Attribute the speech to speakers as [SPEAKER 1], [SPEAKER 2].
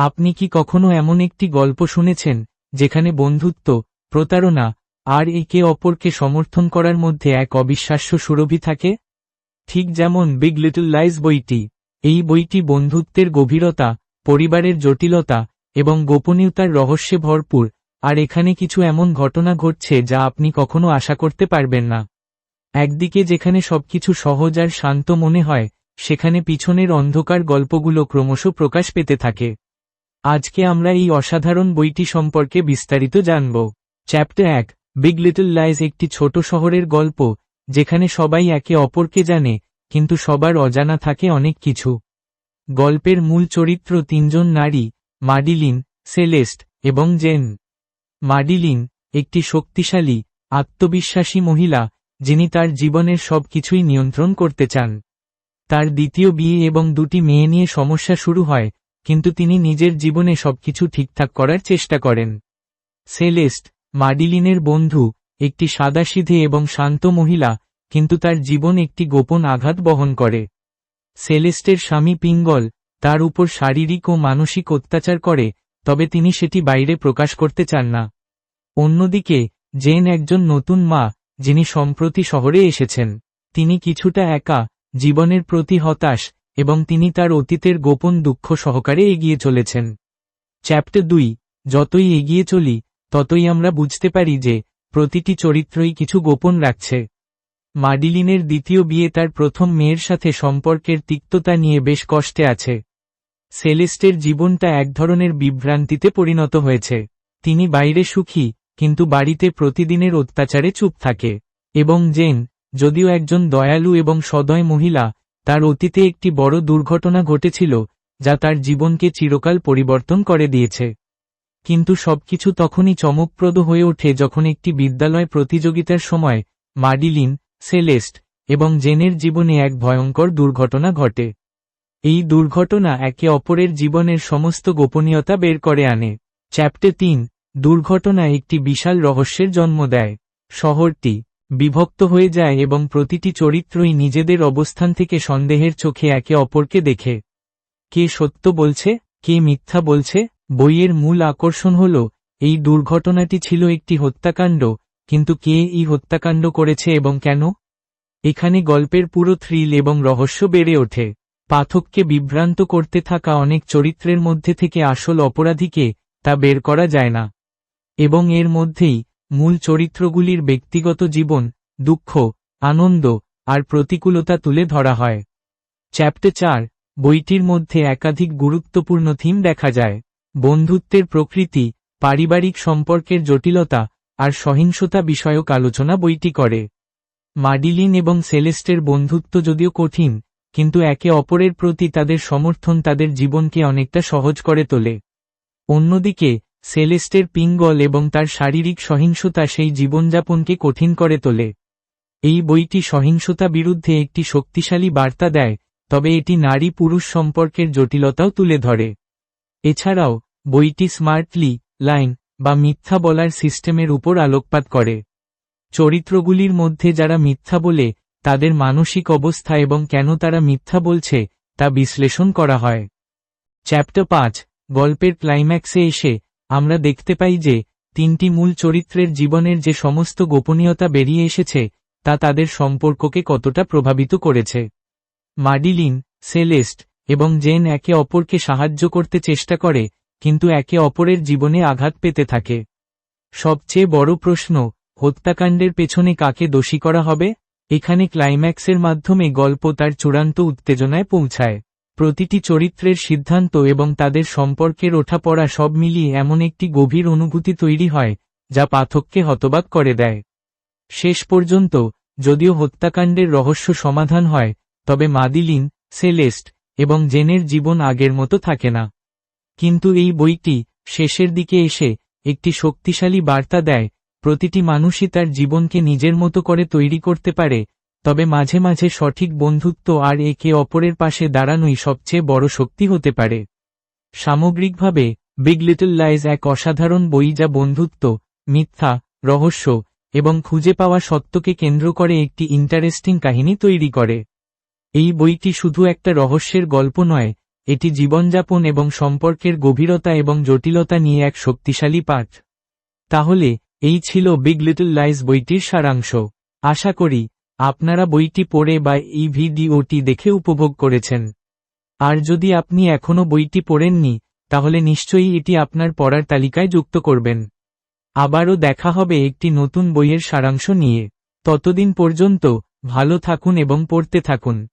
[SPEAKER 1] আপনি কি কখনো এমন একটি গল্প শুনেছেন, যেখানে বন্ধুত্ব, প্রতারণা, আর একে অপরকে সমর্থন করার মধ্যে এক অবিশ্বাস্য সুরভি থাকে? ঠিক যেমন বিগ লিটল লাইজ বইটি। এই বইটি বন্ধুত্বের গভীরতা, পরিবারের জটিলতা এবং গোপনীয়তার রহস্যে ভরপুর, আর এখানে কিছু এমন ঘটনা ঘটছে যা আপনি কখনো আশা করতে পারবেন না। একদিকে যেখানে সবকিছু সহজ আর শান্ত মনে হয়, সেখানে পিছনের অন্ধকার গল্পগুলো ক্রমশ প্রকাশ পেতে থাকে। আজকে আমরা এই অসাধারণ বইটি সম্পর্কে বিস্তারিত জানব। চ্যাপ্টার এক বিগ লিটল লাইজ একটি ছোট শহরের গল্প, যেখানে সবাই একে অপরকে জানে, কিন্তু সবার অজানা থাকে অনেক কিছু। গল্পের মূল চরিত্র তিনজন নারী, মাডিলিন, সেলেস্ট এবং জেন। মাডিলিন একটি শক্তিশালী, আত্মবিশ্বাসী মহিলা, যিনি তার জীবনের সব কিছুই নিয়ন্ত্রণ করতে চান। তার দ্বিতীয় বিয়ে এবং দুটি মেয়ে নিয়ে সমস্যা শুরু হয় কিন্তু তিনি নিজের জীবনে সবকিছু ঠিকঠাক করার চেষ্টা করেন। সেলেস্ট, মাডিলিনের বন্ধু, একটি সাদাসিধে এবং শান্ত মহিলা, কিন্তু তার জীবন একটি গোপন আঘাত বহন করে। সেলেস্টের স্বামী পিঙ্গল, তার উপর শারীরিক ও মানসিক অত্যাচার করে, তবে তিনি সেটি বাইরে প্রকাশ করতে চান না। অন্যদিকে, জেন একজন নতুন মা, যিনি সম্প্রতি শহরে এসেছেন। তিনি কিছুটা একা, জীবনের প্রতি হতাশ এবং তিনি তার অতীতের গোপন দুঃখ সহকারে এগিয়ে চলেছেন। চ্যাপ্টার দুই, যতই এগিয়ে চলি, ততই আমরা বুঝতে পারি যে, প্রতিটি চরিত্রই কিছু গোপন রাখছে। মাডিলিনের দ্বিতীয় বিয়ে তার প্রথম মেয়ের সাথে সম্পর্কের তিক্ততা নিয়ে বেশ কষ্টে আছে। সেলেস্টের জীবনটা এক ধরনের বিভ্রান্তিতে পরিণত হয়েছে। তিনি বাইরে সুখী, কিন্তু বাড়িতে প্রতিদিনের অত্যাচারে চুপ থাকে। এবং জেন, যদিও একজন দয়ালু এবং সদয় মহিলা তার অতীতে একটি বড় দুর্ঘটনা ঘটেছিল, যা তার জীবনকে চিরকাল পরিবর্তন করে দিয়েছে। কিন্তু সবকিছু তখনই চমকপ্রদ হয়ে ওঠে যখন একটি বিদ্যালয় প্রতিযোগিতার সময় মাডিলিন, সেলেস্ট এবং জেনের জীবনে এক ভয়ঙ্কর দুর্ঘটনা ঘটে। এই দুর্ঘটনা একে অপরের জীবনের সমস্ত গোপনীয়তা বের করে আনে। চ্যাপ্টার তিন, দুর্ঘটনা একটি বিশাল রহস্যের জন্ম দেয়। শহরটি বিভক্ত হয়ে যায় এবং প্রতিটি চরিত্রই নিজেদের অবস্থান থেকে সন্দেহের চোখে একে অপরকে দেখে। কে সত্য বলছে, কে মিথ্যা বলছে, বইয়ের মূল আকর্ষণ হল, এই দুর্ঘটনাটি ছিল একটি হত্যাকাণ্ড, কিন্তু কে এই হত্যাকাণ্ড করেছে এবং কেন? এখানে গল্পের পুরো থ্রিল এবং রহস্য বেড়ে ওঠে। পাঠককে বিভ্রান্ত করতে থাকা অনেক চরিত্রের মধ্যে থেকে আসল অপরাধীকে তা বের করা যায় না। এবং এর মধ্যেই মূল চরিত্রগুলির ব্যক্তিগত জীবন, দুঃখ, আনন্দ, আর প্রতিকূলতা তুলে ধরা হয়। চ্যাপ্টার চার, বইটির মধ্যে একাধিক গুরুত্বপূর্ণ থিম দেখা যায়। বন্ধুত্বের প্রকৃতি, পারিবারিক সম্পর্কের জটিলতা, আর সহিংসতা বিষয়ক আলোচনা বইটি করে। মাডিলিন এবং সেলেস্টের বন্ধুত্ব যদিও কঠিন, কিন্তু একে অপরের প্রতি তাদের সমর্থন তাদের জীবনকে অনেকটা সহজ করে তোলে। অন্যদিকে সেলেস্টের পিঙ্গল এবং তার শারীরিক সহিংসতা সেই জীবনযাপনকে কঠিন করে তোলে। এই বইটি সহিংসতা বিরুদ্ধে একটি শক্তিশালী বার্তা দেয়, তবে এটি নারী পুরুষ সম্পর্কের জটিলতাও তুলে ধরে। এছাড়াও, বইটি স্মার্টলি, লাইন, বা মিথ্যা বলার সিস্টেমের উপর আলোকপাত করে। চরিত্রগুলির মধ্যে যারা মিথ্যা বলে, তাদের মানসিক অবস্থা এবং কেন তারা মিথ্যা বলছে, তা বিশ্লেষণ করা হয়। চ্যাপ্টার পাঁচ, গল্পের ক্লাইম্যাক্সে এসে আমরা দেখতে পাই যে, তিনটি মূল চরিত্রের জীবনের যে সমস্ত গোপনীয়তা বেরিয়ে এসেছে, তা তাদের সম্পর্ককে কতটা প্রভাবিত করেছে। মাডিলিন, সেলেস্ট, এবং জেন একে অপরকে সাহায্য করতে চেষ্টা করে, কিন্তু একে অপরের জীবনে আঘাত পেতে থাকে। সবচেয়ে বড় প্রশ্ন, হত্যাকাণ্ডের পেছনে কাকে দোষী করা হবে? এখানে ক্লাইম্যাক্সের মাধ্যমে গল্প তার চূড়ান্ত উত্তেজনায় পৌঁছায়। প্রতিটি চরিত্রের সিদ্ধান্ত এবং তাদের সম্পর্কের ওঠাপড়া সব মিলিয়ে এমন একটি গভীর অনুভূতি তৈরি হয়, যা পাঠককে হতবাক করে দেয়। শেষ পর্যন্ত, যদিও হত্যাকাণ্ডের রহস্য সমাধান হয়, তবে মাদিলিন, সেলেস্ট এবং জেনের জীবন আগের মতো থাকে না। কিন্তু এই বইটি শেষের দিকে এসে একটি শক্তিশালী বার্তা দেয়, প্রতিটি মানুষই তার জীবনকে নিজের মতো করে তৈরি করতে পারে তবে মাঝে মাঝে সঠিক বন্ধুত্ব আর একে অপরের পাশে দাঁড়ানোই সবচেয়ে বড় শক্তি হতে পারে। সামগ্রিকভাবে, বিগ লিটল লাইজ এক অসাধারণ বই যা বন্ধুত্ব, মিথ্যা, রহস্য এবং খুঁজে পাওয়া সত্যকে কেন্দ্র করে একটি ইন্টারেস্টিং কাহিনী তৈরি করে। এই বইটি শুধু একটা রহস্যের গল্প নয়, এটি জীবনযাপন এবং সম্পর্কের গভীরতা এবং জটিলতা নিয়ে এক শক্তিশালী পাঠ। তাহলে, এই ছিল বিগ লিটল লাইস বইটির সারাংশ। আশা করি আপনারা বইটি পড়ে বা এই ভিডিওটি দেখে উপভোগ করেছেন। আর যদি আপনি এখনও বইটি পড়েননি, তাহলে নিশ্চয়ই এটি আপনার পড়ার তালিকায় যুক্ত করবেন। আবারও দেখা হবে একটি নতুন বইয়ের সারাংশ নিয়ে। ততদিন পর্যন্ত ভালো থাকুন এবং পড়তে থাকুন।